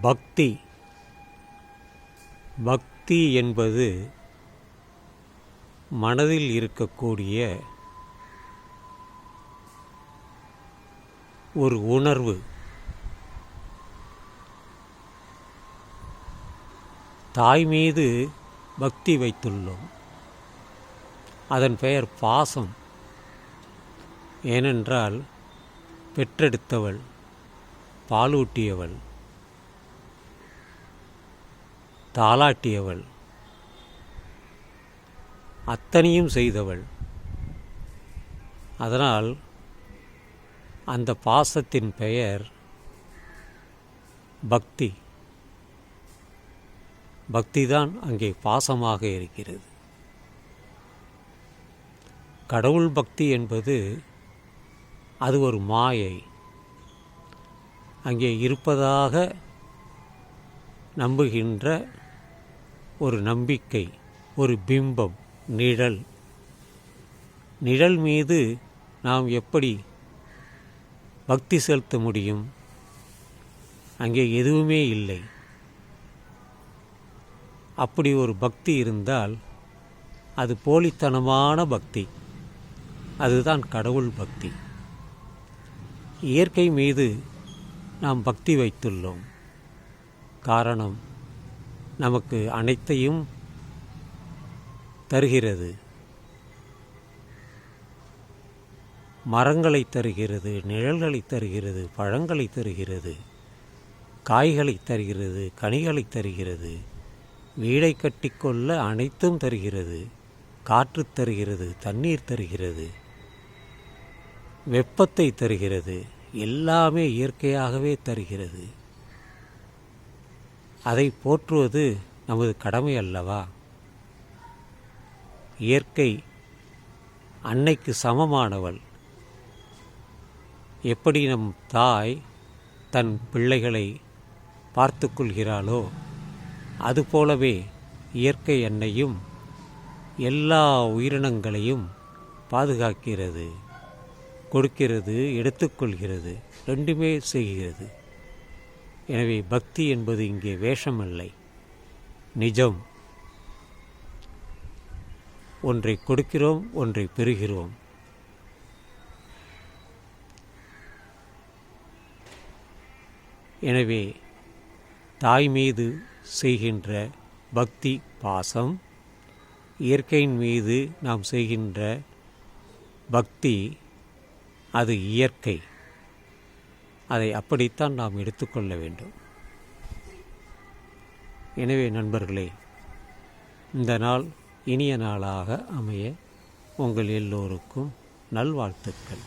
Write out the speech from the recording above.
பக்தி. பக்தி என்பது மனதில் இருக்கக்கூடிய ஒரு உணர்வு. தாய் மீது பக்தி வைத்துள்ளோம். அதன் பெயர் பாசம். ஏனென்றால் பெற்றெடுத்தவள் பாலூட்டியவள். தாளாட்டியவள். அத்தனையும் செய்தவள். அதனால் அந்த பாசத்தின் பெயர் பக்தி. பக்திதான் அங்கே பாசமாக இருக்கிறது. கடவுள் பக்தி என்பது அது ஒரு மாயை. அங்கே இருப்பதாக நம்புகின்ற ஒரு நம்பிக்கை ஒரு பிம்பம் நிழல். நிழல் மீது நாம் எப்படி பக்தி செலுத்த முடியும்? அங்கே எதுவுமே இல்லை. அப்படி ஒரு பக்தி இருந்தால் அது போலித்தனமான பக்தி. அதுதான் கடவுள் பக்தி. இயற்கை மீது நாம் பக்தி வைத்துள்ளோம். காரணம் நமக்கு அனைத்தையும் தருகிறது. மரங்களை தருகிறது நிழல்களை தருகிறது பழங்களை தருகிறது காய்களை தருகிறது கனிகளை தருகிறது. வீடை கட்டிக்கொள்ள அனைத்தும் தருகிறது. காற்று தருகிறது தண்ணீர் தருகிறது. வெப்பத்தை தருகிறது. எல்லாமே இயற்கையாகவே தருகிறது. அதை போற்றுவது நமது கடமை அல்லவா? இயற்கை அன்னைக்கு சமமானவள். எப்படி நம் தாய் தன் பிள்ளைகளை பார்த்து கொள்கிறாளோ அதுபோலவே இயற்கை அன்னையும் எல்லா உயிரினங்களையும் பாதுகாக்கிறது கொடுக்கிறது எடுத்துக்கொள்கிறது ரெண்டுமே செய்கிறது. எனவே பக்தி என்பது இங்கே வேஷமில்லை. நிஜம். ஒன்றை கொடுக்கிறோம் ஒன்றை பெறுகிறோம். எனவே தாய் மீது செய்கின்ற பக்தி பாசம் இயற்கையின் மீது நாம் செய்கின்ற பக்தி அது இயற்கை. அதை அப்படித்தான் நாம் எடுத்துக்கொள்ள வேண்டும். எனவே நண்பர்களே இந்த நாள் இனிய நாளாக அமைய உங்கள் எல்லோருக்கும் நல்வாழ்த்துக்கள்.